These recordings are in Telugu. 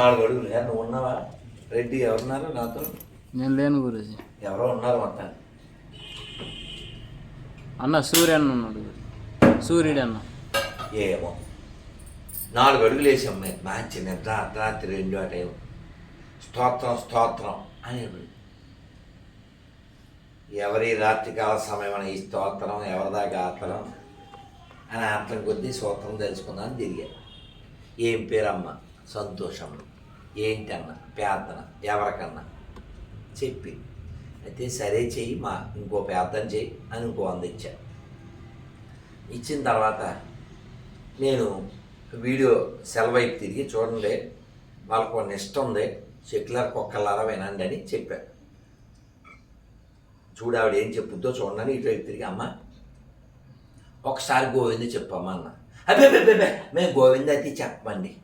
నాలుగు అడుగులు. నువ్వు ఉన్నావా? రెడ్డి ఎవరున్నారు నాతో? నేను లేను గురుజీ. ఎవరో ఉన్నారు మొత్తం అన్న సూర్య అన్న ఉన్నాడు. సూర్యుడు అన్న ఏమో. నాలుగు అడుగులు వేసాం మేము. మంచి నిద్ర అర్ధరాత్రి రెండు ఆ టైం. స్తోత్రం స్తోత్రం అనేవాడు ఎవరి రాత్రికాల సమయం ఈ స్తోత్రం ఎవరిదా గాత్రం అని అర్థం కొద్దీ సూత్రం తెలుసుకుందామని తిరిగా. ఏం పేరమ్మ? సంతోషం. ఏంటన్న? పేదన ఎవరికన్నా? చెప్పి. అయితే సరే చెయ్యి మా ఇంకో ప్రార్థన చెయ్యి అని ఇంకో వంద ఇచ్చిన తర్వాత నేను వీడియో సెలవైపు తిరిగి చూడండి. వాళ్ళకు కొన్ని ఇష్టం ఉంది. సెక్యులర్ కుక్కలారా వినండి అని చెప్పాను చూడు ఆవిడ ఏం చెప్పుద్దో చూడండి ఇటువైపు తిరిగి అమ్మ ఒకసారి గోవింద చెప్పమ్మా అన్న. అబ్బే, మేము గోవింద అయితే చెప్పమండి.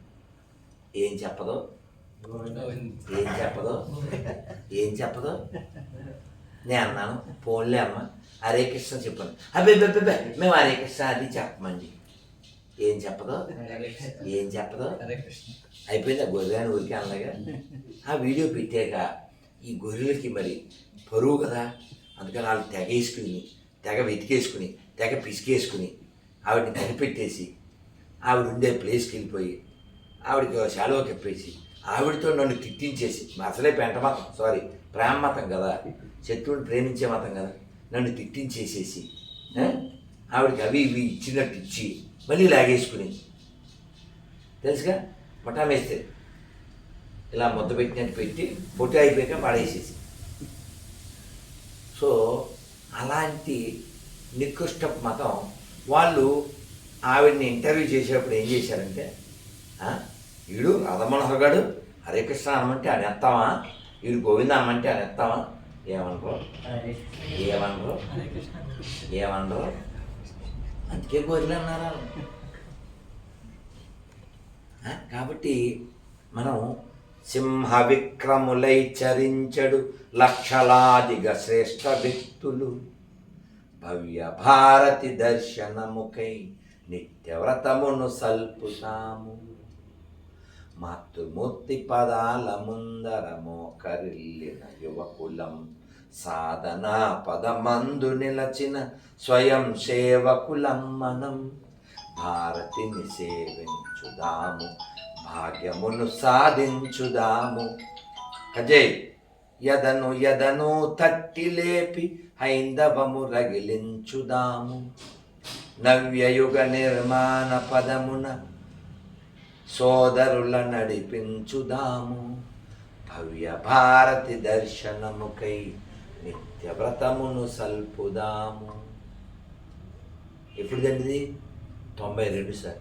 ఏం చెప్పదో? ఏం చెప్పదో? ఏం చెప్పదో? నేను అన్నాను ఫోన్లే అమ్మ. హరే కృష్ణ చెప్పాను. అబ్బే అబ్బే, మేము హరే కృష్ణ అది చెప్పమండి. ఏం చెప్పదో? ఏం చెప్పదో? అయిపోయింది? ఆ గొర్రెని ఊరికి అనలేగా? ఆ వీడియో పెట్టాక ఈ గొర్రెలకి మరి పరువు కదా? అందుకని వాళ్ళు తెగ వేసుకుని తెగ వెతికేసుకుని తెగ పిసికేసుకుని ఆవిడని కనిపెట్టేసి ఆవిడ ఉండే ప్లేస్కి వెళ్ళిపోయి ఆవిడకి సెలవు కప్పేసి ఆవిడతో నన్ను తిట్టించేసి అసలే పెంట మతం సారీ ప్రేమ మతం కదా శత్రువుని ప్రేమించే మతం కదా నన్ను తిట్టించేసేసి ఆవిడకి అవి ఇవి ఇచ్చినట్టు ఇచ్చి మళ్ళీ లాగేసుకుని. తెలుసుగా? మఠా వేస్తే ఇలా ముద్ద పెట్టినట్టు పెట్టి పొట్టి అయిపోయాక పడేసేసి. సో అలాంటి నికృష్ట మతం వాళ్ళు ఆవిడని ఇంటర్వ్యూ చేసేటప్పుడు ఏం చేశారంటే వీడు రాధమనోహర్ గారు హరే కృష్ణ అనమంటే అని ఎత్తావా? వీడు గోవింద అనమంటే అని ఎత్తావా? ఏమనుకో? ఏమనరు ఏమనరు అందుకే గోరిలు అన్నారా? కాబట్టి మనం సింహ విక్రములై చరించడు లక్షలాదిగా శ్రేష్ఠ వ్యక్తులు. భవ్య భారతి దర్శనముకై నిత్యవ్రతమును సల్పుతాము. మాతృమూర్తి పదాల ముందర మోకరిల్లిన యువకులం సాధనా పదమందు నిలచిన స్వయం సేవకులం మనం. భారతిని సేవించుదాము భాగ్యమును సాధించుదాము. అజయ్ యదను యదను తట్టి లేపి హైందవము రగిలించుదాము. నవ్యయుగ నిర్మాణ పదమున సోదరుల నడిపించుదాము. భవ్య భారతి దర్శనముకై నిత్య వ్రతమును సల్పుదాము. ఎప్పుడు తండ్రిది తొంభై రెండు సార్.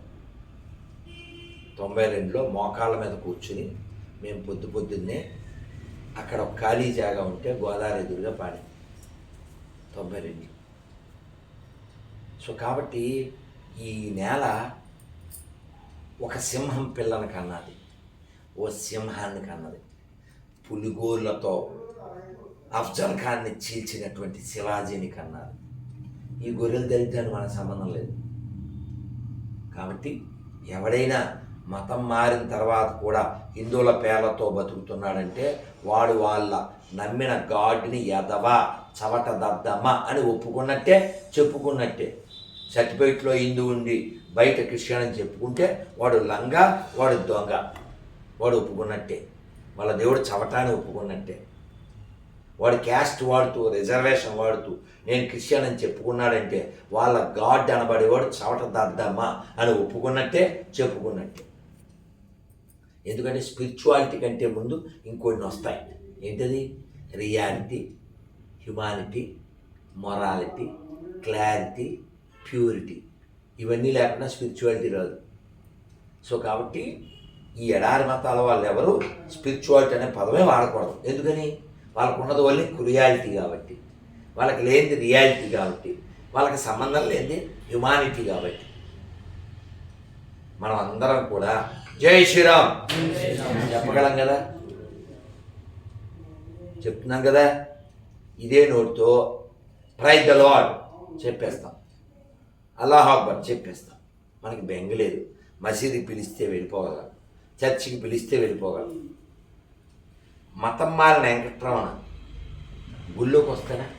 తొంభై రెండులో మోకాళ్ళ మీద కూర్చుని మేము పొద్దు పొద్దున్నే అక్కడ ఒక ఖాళీ జాగా ఉంటే గోదావరి ఎదురుగా పాడింది. తొంభై రెండు సో కాబట్టి ఈ నేల ఒక సింహం పిల్లని కన్నది ఓ సింహాన్ని కన్నది. పులిగోర్లతో అఫ్జల్ ఖాన్ని చీల్చినటువంటి శివాజీని కన్నారు. ఈ గొర్రెలు దళితాన్ని మన సంబంధం లేదు. కాబట్టి ఎవడైనా మతం మారిన తర్వాత కూడా హిందువుల పేర్లతో బతుకుతున్నాడంటే వాడు వాళ్ళ నమ్మిన గాడ్ని ఎదవా చవట దద్దమ్మ అని ఒప్పుకున్నట్టే చెప్పుకున్నట్టే. సర్టిఫికెట్లో హిందూ ఉండి బయట క్రిస్టియన్ అని చెప్పుకుంటే వాడు లంగా వాడు దొంగ. వాడు ఒప్పుకున్నట్టే. వాళ్ళ దేవుడు చవటాన్ని ఒప్పుకున్నట్టే. వాడు క్యాస్ట్ వాడుతూ రిజర్వేషన్ వాడుతూ నేను క్రిస్టియన్ అని చెప్పుకున్నాడంటే వాళ్ళ గాడ్ అనబడేవాడు చవట దద్దమ్మా అని ఒప్పుకున్నట్టే చెప్పుకున్నట్టే. ఎందుకంటే స్పిరిచువాలిటీ కంటే ముందు ఇంకొన్ని వస్తాయి. ఏంటది? Reality humanity morality clarity purity. ఇవన్నీ లేకుండా స్పిరిచువాలిటీ రాదు. సో కాబట్టి ఈ ఎడారి మతాల వాళ్ళు ఎవరు స్పిరిచువాలిటీ అనే పదమే వాడకూడదు. ఎందుకని? వాళ్ళకు ఉన్నది వల్లే క్రియాలిటీ కాబట్టి. వాళ్ళకి లేనిది రియాలిటీ కాబట్టి. వాళ్ళకి సంబంధం లేనిది హ్యుమానిటీ కాబట్టి. మనం అందరం కూడా జై శ్రీరామ్. చెప్పగలం కదా? చెప్తున్నాం కదా? ఇదే నోటితో ప్రైజ్ ద లాడ్ చెప్పేస్తాం. అల్లాహ్ అక్బర్ చెప్పేస్తాం. మనకి బెంగ లేదు. మసీదుకి పిలిస్తే వెళ్ళిపోగలం. చర్చికి పిలిస్తే వెళ్ళిపోగలం. మతం మారిన వెంకట్రమణ గుళ్ళోకి వస్తాడా?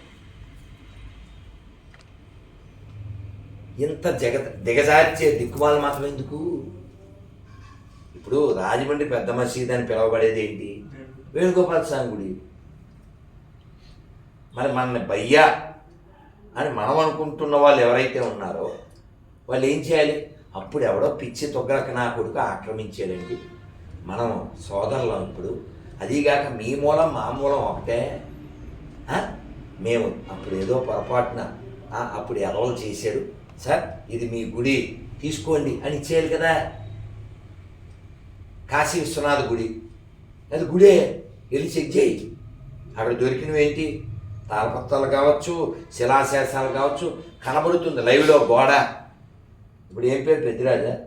ఇంత జగ దిగజార్చే దిక్కుమాలు మాత్రం ఎందుకు? ఇప్పుడు రాజమండ్రి పెద్ద మసీద్ అని పిలువబడేది ఏంటి? వేణుగోపాల స్వామి గుడి. మరి మన భయ్యా అని మనం అనుకుంటున్న వాళ్ళు ఎవరైతే ఉన్నారో వాళ్ళు ఏం చేయాలి? అప్పుడు ఎవడో పిచ్చి తొగ్గలక నా కొడుకు ఆక్రమించాడండి. మనం సోదరులం ఇప్పుడు. అదీగాక మీ మూలం మా మూలం ఒకటే. మేము అప్పుడు ఏదో పొరపాటున అప్పుడు ఎలవలు చేశాడు. సార్ ఇది మీ గుడి. తీసుకోండి అని ఇచ్చేయాలి కదా. కాశీ విశ్వనాథ గుడి. అది గుడే. వెళ్ళి చెక్ చేయి. అక్కడ దొరికినవి ఏంటి? తాళపత్రాలు కావచ్చు శిలాశేషాలు కావచ్చు కనబడుతుంది లైవ్లో గోడ. ఇప్పుడు ఏం పేరు పెద్దిరాజా?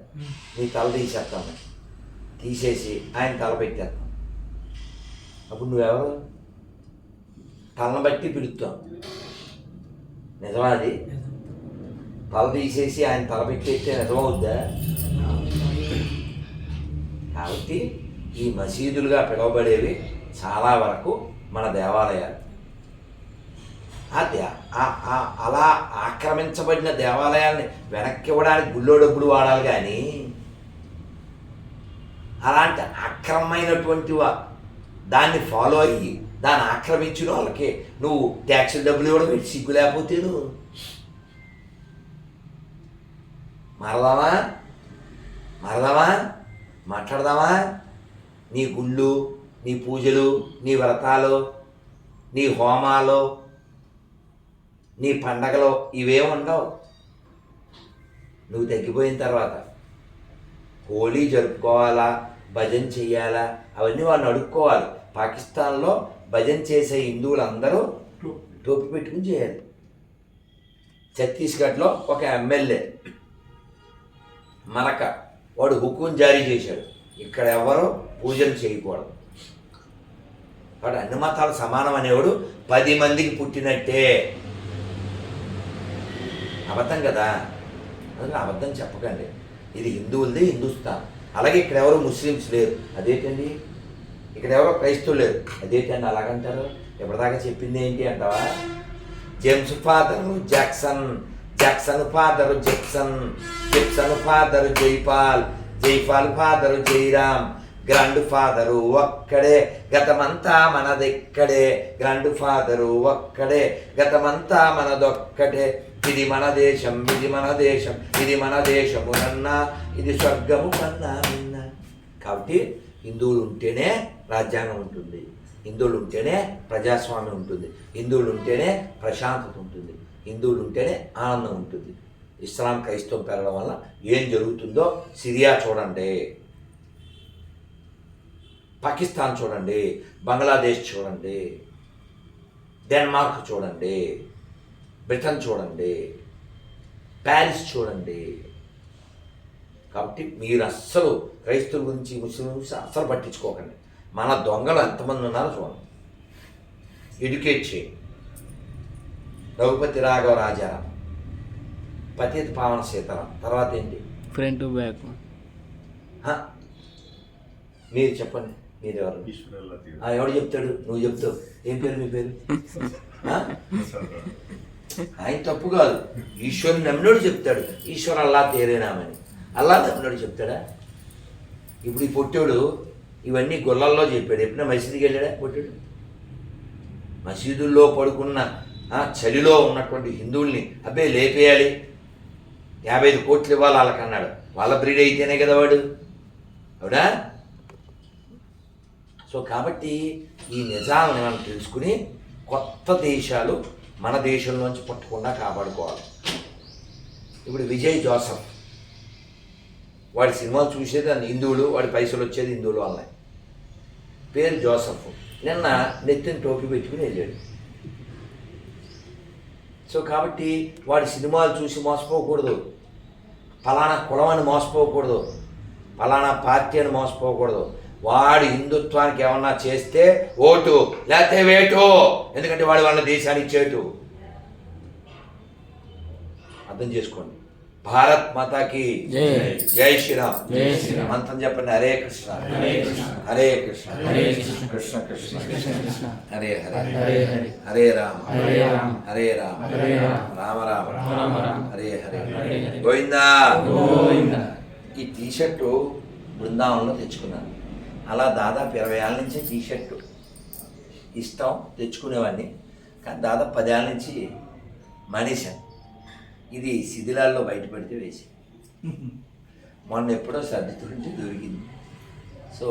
నీ తల తీసేస్తాను. తీసేసి ఆయన తల పెట్టేస్తాం అప్పుడు నువ్వెవరు? తలను బట్టి పిలుస్తాం. నిజమా అది? తల తీసేసి ఆయన తల పెట్టేస్తే నిజమవుద్దా? కాబట్టి ఈ మసీదులుగా పిలువబడేవి చాలా వరకు మన దేవాలయాలు. అలా ఆక్రమించబడిన దేవాలయాల్ని వెనక్కి ఇవ్వడానికి గుళ్ళో డబ్బులు వాడాలి కానీ అలాంటి అక్రమమైనటువంటి వా- దాన్ని ఫాలో అయ్యి దాన్ని ఆక్రమించిన వాళ్ళకి నువ్వు ట్యాక్స్ డబ్బులు ఇవ్వడం ఏంటి? సిగ్గు లేకపోతే మరదామా? మరదామా? మాట్లాడదామా? నీ గుళ్ళు నీ పూజలు నీ వ్రతాలు నీ హోమాలు నీ పండగలు ఇవే ఉండవు నువ్వు తగ్గిపోయిన తర్వాత హోలీ జరుపుకోవాలా? భజన చేయాలా అవన్నీ వాళ్ళని అడుక్కోవాలి. పాకిస్తాన్లో భజన చేసే హిందువులందరూ టోపీ పెట్టుకుని చేయాలి. ఛత్తీస్గఢ్లో ఒక ఎమ్మెల్యే మనక వాడు హుకుం జారీ చేశాడు. ఇక్కడ ఎవరు పూజలు చేయకూడదు. వాడు అన్ని మతాలు సమానం అనేవాడు పది మందికి పుట్టినట్టే. అబద్ధం కదా? అందుకని అబద్ధం చెప్పకండి. ఇది హిందువులది హిందుస్థాన్. అలాగే ఇక్కడ ఎవరు ముస్లిమ్స్ లేరు. అదేంటండి? ఇక్కడ ఎవరో క్రైస్తవులు లేరు. అదేంటండి అలాగంటారు? ఎప్పటిదాకా చెప్పింది ఏంటి అంటావా? James father Jackson. Jackson father Jackson Jackson father Jaipal. Jaipal father Jairam. Grand father ఒక్కడే. గతమంతా మనదెక్కడే. గ్రాండ్ ఫాదరు ఒక్కడే. గతమంతా మనదొక్కడే ఇది మన దేశం ఇది మన దేశం ఇది మన దేశము నన్నా ఇది స్వర్గము కన్నా నిన్న. కాబట్టి హిందువులు ఉంటేనే రాజ్యాంగం ఉంటుంది. హిందువులు ఉంటేనే ప్రజాస్వామ్యం ఉంటుంది. హిందువులు ఉంటేనే ప్రశాంతత ఉంటుంది. హిందువులు ఉంటేనే ఆనందం ఉంటుంది. ఇస్లాం క్రైస్తవం పెరగడం వల్ల ఏం జరుగుతుందో సిరియా చూడండి. పాకిస్తాన్ చూడండి. బంగ్లాదేశ్ చూడండి. డెన్మార్క్ చూడండి. బ్రిటన్ చూడండి ప్యారిస్ చూడండి. కాబట్టి మీరు అస్సలు క్రైస్తవుల గురించి ముస్లిం గురించి అస్సలు పట్టించుకోకండి. మన దొంగలు ఎంతమంది ఉన్నారో చూడండి. ఎడ్యుకేట్ చేయండి. రఘుపతి రాఘవ రాజారాం పతిత పావన సీతారాం తర్వాత ఏంటి? ఫ్రంట్ టు బ్యాక్ హ? మీరు చెప్పండి మీరు ఎవరు ఆ, ఎవడు చెప్తాడు? నువ్వు చెప్తావు. ఏం పేరు మీ పేరు? ఆయన తప్పు కాదు. ఈశ్వరుని నమ్మినోడు చెప్తాడు. ఈశ్వరు అల్లా తేరేనామని అల్లా నమ్మినోడు చెప్తాడా? ఇప్పుడు ఈ పొట్టోడు ఇవన్నీ గొల్లల్లో చెప్పాడు. ఎప్పుడైనా మసీదుకి వెళ్ళాడా పొట్టోడు? మసీదుల్లో పడుకున్న ఆ, చలిలో ఉన్నటువంటి హిందువుల్ని అబ్బే లేపేయాలి. యాభై ఐదు కోట్లు ఇవ్వాలి వాళ్ళకన్నాడు. వాళ్ళ బ్రీడ్ అయితేనే కదా వాడు. అవునా? సో కాబట్టి ఈ నిజాలను మనం తెలుసుకుని కొత్త దేశాలు మన దేశంలోంచి పుట్టకుండా కాపాడుకోవాలి. ఇప్పుడు విజయ్ జోసఫ్ వాడి సినిమాలు చూసేది దాన్ని హిందువులు వాడి పైసలు వచ్చేది హిందువులు వల్లనే పేరు జోసఫ్. నిన్న నెత్తిన టోపీ పెట్టుకుని వెళ్ళాడు. సో కాబట్టి వాడి సినిమాలు చూసి మోసపోకూడదు. ఫలానా కులం అని మోసపోకూడదు. ఫలానా పార్టీ అని మోసపోకూడదు. వాడు హిందుత్వానికి ఏమన్నా చేస్తే ఓటు లేకపోతే వేటు. ఎందుకంటే వాడు వాళ్ళ దేశానికి చేటు. అర్థం చేసుకోండి. భారత్ మాతాకి జై. శ్రీరామ్. జై శ్రీరామ్. మంత్రం చెప్పండి హరే కృష్ణ. హరే కృష్ణ. హరే కృష్ణ. హరే కృష్ణ. కృష్ణ హరే హరే హరే. రామ. హరే రామ. హరే రామ. రామ. హరే హరే. గోవింద. ఈ టీషర్టు బృందావనంలో తెచ్చుకున్నాను. అలా దాదాపు ఇరవై ఏళ్ళ నుంచి టీషర్టు ఇష్టం తెచ్చుకునేవాడిని. కానీ దాదాపు పదేళ్ళ నుంచి మానేశాను. ఇది శిథిలాల్లో బయటపడితే వేసి. మొన్న ఎప్పుడో సర్దుతుంటే దొరికింది. సో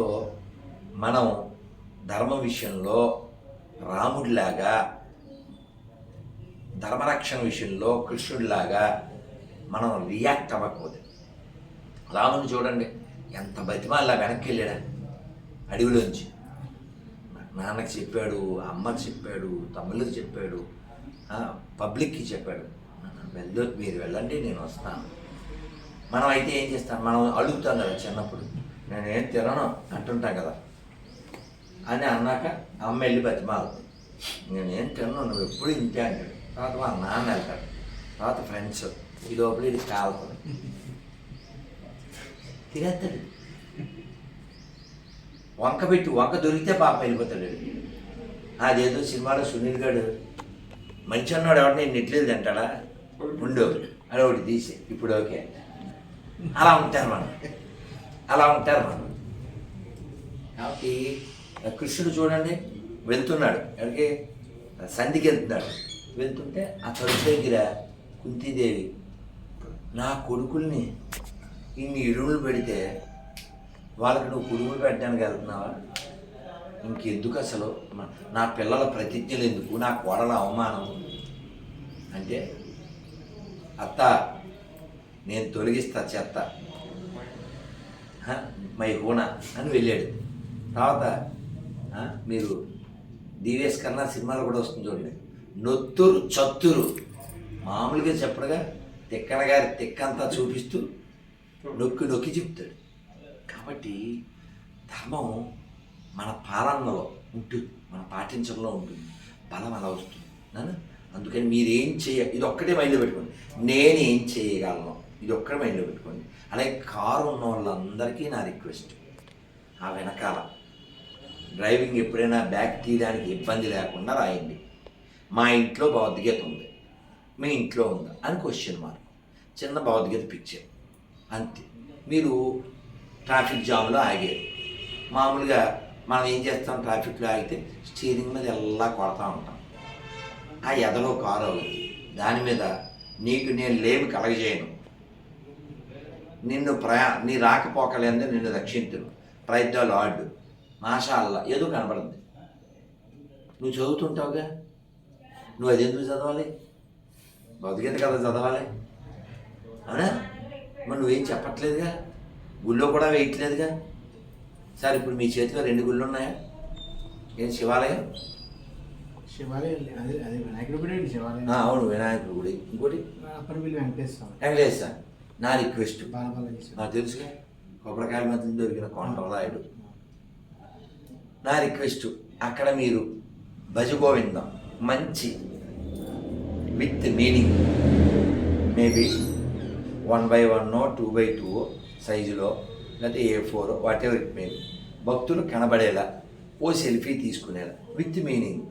మనం ధర్మ విషయంలో రాముడిలాగా ధర్మరక్షణ విషయంలో కృష్ణుడిలాగా మనం రియాక్ట్ అవ్వకపోతే రాముని చూడండి ఎంత బతిమాల్లా వెనక్కి వెళ్ళాడా? అడవిలోంచి. నాన్నకి చెప్పాడు అమ్మకి చెప్పాడు తమ్ముళ్ళకి చెప్పాడు పబ్లిక్కి చెప్పాడు. వెళ్ళ మీరు వెళ్ళండి నేను వస్తాను. మనం అయితే ఏం చేస్తాం? మనం అడుగుతాం కదా చిన్నప్పుడు. నేనేం తినను అంటుంటాం కదా. అని అన్నాక అమ్మ వెళ్ళి బతిమాలు. నేనేం తిన్నాను నువ్వు ఎప్పుడు ఇంతే అంటాడు. తర్వాత మా నాన్న వెళ్తాడు. తర్వాత ఫ్రెండ్స్ ఈ లోపల ఇది కాలుతుంది. తినేస్తాడు. వంక పెట్టి వంక దొరికితే పాప వెళ్ళిపోతాడు. అదేదో సినిమాలో సునీల్ గారు మంచి అన్నాడు ఎవరు నేను నెట్లేదు తింటాడా ఉండు అని ఒకటి తీసి ఇప్పుడు ఓకే అలా ఉంటారు మనం. అలా ఉంటారు మనం. కాబట్టి కృష్ణుడు చూడండి వెళ్తున్నాడు. ఎక్కడికి సంధికి వెళ్తున్నాడు. వెళ్తుంటే ఆ తలుపు దగ్గర కుంతీదేవి నా కొడుకుల్ని ఇన్ని ఇరువులు పెడితే వాళ్ళకి నువ్వు పురుగులు పెట్టడానికి వెళ్తున్నావా? ఇంకెందుకు అసలు? నా పిల్లల ప్రతిజ్ఞలు ఎందుకు? నా కోడల అవమానం? అంటే అత్త నేను తొలగిస్తా చెత్త. మై హోనా అని వెళ్ళాడు. తర్వాత మీరు డివిఎస్ కన్నా సినిమాలు కూడా వస్తుంది చూడండి. నొత్తురు చత్తురు. మామూలుగా చెప్పడుగా తిక్కన గారి తిక్కంతా చూపిస్తూ నొక్కి నొక్కి చెప్తాడు. కాబట్టి ధర్మం మన పాలనలో ఉంటుంది. మన పాటించడంలో ఉంటుంది. బలం అలా వస్తుంది. నన్ను అందుకని మీరేం చేయ ఇది ఒక్కటే మైండ్లో పెట్టుకోండి. నేను ఏం చేయగలను? ఇది ఒక్కటే మైండ్లో పెట్టుకోండి. అలాగే కారు ఉన్న వాళ్ళందరికీ నా రిక్వెస్ట్. ఆ వెనకాల డ్రైవింగ్ ఎప్పుడైనా బ్యాగ్ తీయడానికి ఇబ్బంది లేకుండా రాయండి. మా ఇంట్లో భగవద్గీత ఉంది. మీ ఇంట్లో ఉందా అని క్వశ్చన్ మార్క్ చిన్న భగవద్గీత పిక్చర్ అంతే. మీరు ట్రాఫిక్ జామ్లో ఆగారు. మామూలుగా మనం ఏం చేస్తాం ట్రాఫిక్లో ఆగితే స్టీరింగ్ మీద ఎలా కొడతా ఉంటాం. ఆ ఎదలో కారు అవుతుంది దాని మీద నీకు నేను లేమి కలగజేయను. నిన్ను ప్రయా నీ రాకపోకలేందే నిన్ను రక్షించును. ప్రయత్నాలు లార్డ్. మాషా అల్లా ఏదో కనబడింది. నువ్వు చదువుతుంటావుగా? నువ్వు అది ఎందుకు చదవాలి? బతికేది కదా చదవాలి. అవునా? మరి నువ్వేం చెప్పట్లేదుగా? గుళ్ళో కూడా వేయట్లేదుగా. సార్ ఇప్పుడు మీ చేతిలో రెండు గుళ్ళు ఉన్నాయా ఏం శివాలయం? శివాలయం అదే అదే వినాయకుడు శివాలయం. ఆ, అవును వినాయకుడు గుడి. ఇంకోటి? వెంకటేశ్వర వెంకటేశ్వర సార్ నా రిక్వెస్ట్. నాకు తెలుసుగా కొబ్బరికాయల మధ్య దొరికిన కొండరాయుడు. నా రిక్వెస్ట్ అక్కడ మీరు భజగోవిందం మంచి with meaning maybe one by one two by two సైజులో లేకపోతే A four whatever it maybe భక్తులు కనబడేలా ఓ సెల్ఫీ తీసుకునేలా. విత్ మీనింగ్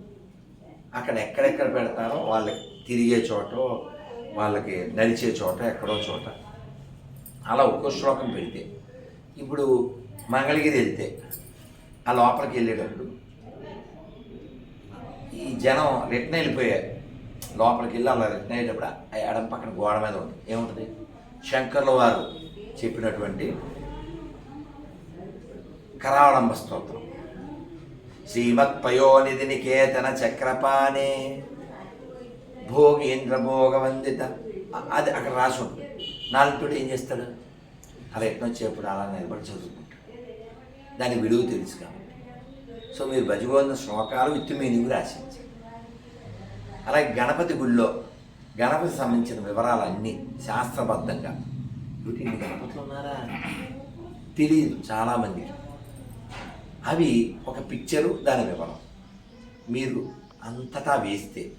అక్కడ ఎక్కడెక్కడ పెడతారో వాళ్ళకి తిరిగే చోట వాళ్ళకి నడిచే చోట ఎక్కడో చోట. అలా ఒక్కో శ్లోకం పెడితే. ఇప్పుడు మంగళగిరి వెళ్తే ఆ లోపలికి వెళ్ళేటప్పుడు ఈ జనం రిటర్న్ వెళ్ళిపోయారు. లోపలికి వెళ్ళి అలా రిటర్న్ అయ్యేటప్పుడు ఆ ఎడం పక్కన గోడ మీద ఉంటుంది ఏముంటుంది? శంకర్ల వారు. చెప్పినటువంటి కరావళంబ స్తోత్రం. శ్రీమత్ పయోనిధి నికేతన చక్రపాణే భోగేంద్ర భోగవందిత అది అక్కడ రాసి ఉంటుంది నాలుగుతోటి ఏం చేస్తాడు? అలా ఎట్నొచ్చేప్పుడు అలా నిలబడి చదువుకుంటాడు. దాని విలువ తెలుసు కాబట్టి. సో మీరు భజగోంద శ్లోకాలు విత్ మీనింగ్ రాసించి అలాగే గణపతి గుళ్ళో గణపతి సంబంధించిన వివరాలన్నీ శాస్త్రబద్ధంగా వీటి ఇన్ని ఉన్నారా తెలియదు చాలామందికి అవి ఒక పిక్చరు దాని వివరం. మీరు అంతటా వేస్తే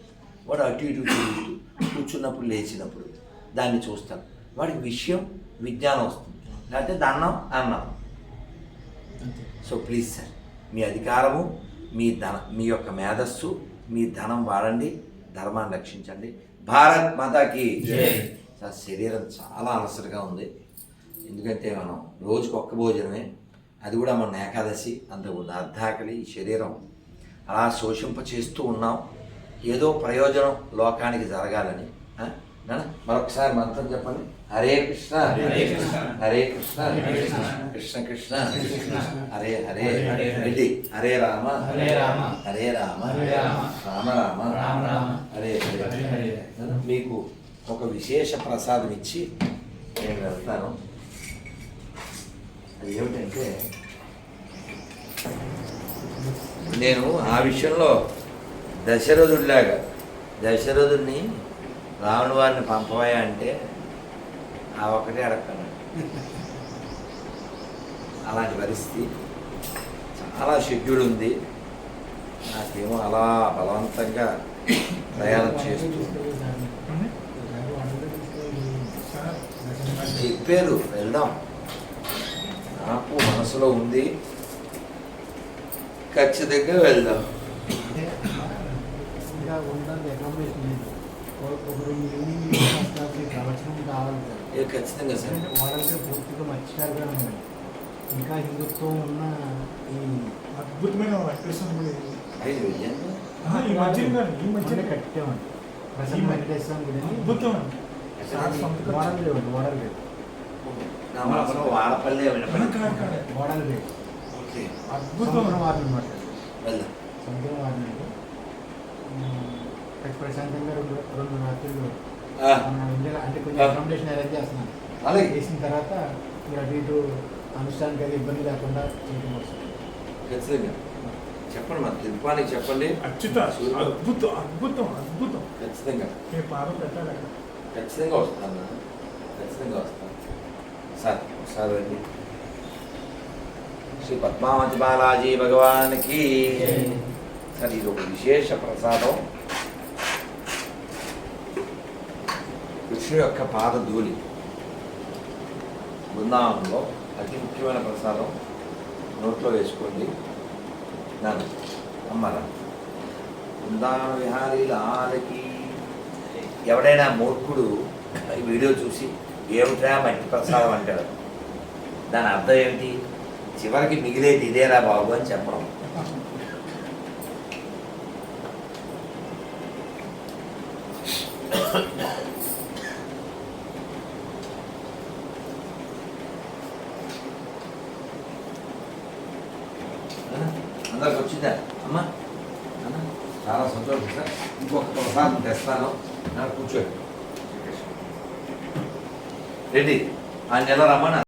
వాడు అటు ఇటు తిరుగుతూ కూర్చున్నప్పుడు లేచినప్పుడు దాన్ని చూస్తారు. వాడికి విషయం విజ్ఞానం వస్తుంది. లేకపోతే దన్నం అన్నం. సో ప్లీజ్ సార్ మీ అధికారము మీ ధన మీ యొక్క మేధస్సు మీ ధనం వాడండి ధర్మాన్ని రక్షించండి. భారత్ మాతాకి శరీరం చాలా అలసటగా ఉంది. ఎందుకంటే మనం రోజుకు ఒక్క భోజనమే. అది కూడా మన ఏకాదశి అంతకుముందు అర్ధాకలి ఈ శరీరం. అలా శోషింప చేస్తూ ఉన్నాం. ఏదో ప్రయోజనం లోకానికి జరగాలని. మరొకసారి మంత్రం చెప్పండి. హరే కృష్ణ. హరే కృష్ణ. హరే కృష్ణ. కృష్ణ. హరే హరే. హరే హరే. రామ. హరే రామ. హరే రామ. రామ. రామ హరే హరే. మీకు ఒక విశేష ప్రసాదం ఇచ్చి నేను వెళ్తాను. అది ఏమిటంటే నేను ఆ విషయంలో దశరథుడిలాగా దశరథుడిని రావణ వారిని పంపవా అంటే ఆ ఒకటే అడగను. అలాంటి పరిస్థితి. చాలా షెడ్యూల్ ఉంది. నాకేమో అలా బలవంతంగా ప్రయాణం చేస్తూ చెప్పారు వెళ్దాం. నాకు మనసులో ఉంది. ఖచ్చితంగా వెళ్దాం. లేదు ఖచ్చితంగా సార్. పూర్తిగా ఇంకా హిందుత్వం ఉన్న ఈ అద్భుతమైన కట్టామండి అద్భుతం. మోడల్ లేవు మోడల్ లేవు. నా మనసులో వాడపల్లె వినపడి ఓకే. అనమాట వెళ్దాం. సముద్రం ప్రశాంతంగా రెండు రెండు రాత్రులు అంటే కొంచెం ఆ. అకామిడేషన్ అరేంజ్ చేస్తున్నాను అలాగే. చేసిన తర్వాత మీరు అటు ఇటు అనుష్ఠానికి అది ఇబ్బంది లేకుండా చేయడం వస్తుంది ఖచ్చితంగా. చెప్పండి మా తిరుపానికి చెప్పండి. అచ్యుత అద్భుతం అద్భుతం అద్భుతం. ఖచ్చితంగా. మీ పాదం పెట్టాలి ఖచ్చితంగా వస్తాను. ఖచ్చితంగా వస్తాను. సార్ ఒకసారి అండి శ్రీ పద్మావతి బాలాజీ భగవానికి సార్ ఇది ఒక విశేష ప్రసాదం. విష్ణు యొక్క పాదధూళి బృందావనంలో అతి ముఖ్యమైన ప్రసాదం. నోట్లో వేసుకోండి. నన్ను అమ్మరా బృందావన విహారీల ఆలకి ఎవడైనా మూర్ఖుడు ఈ వీడియో చూసి ఏమిట్రా మట్టి ప్రసాదం అంటాడు దాని అర్థం ఏమిటి చివరికి మిగిలేది ఇదేరా బాబు అని చెప్పడం ఆ, అందరికి వచ్చిందా అమ్మా అన్న, చాలా సంతోషం సార్ ఇంకొక ప్రసాదం తెస్తాను నా కూర్చోండి రెడ్డి ఆయన ఎలా రమ్మన్నా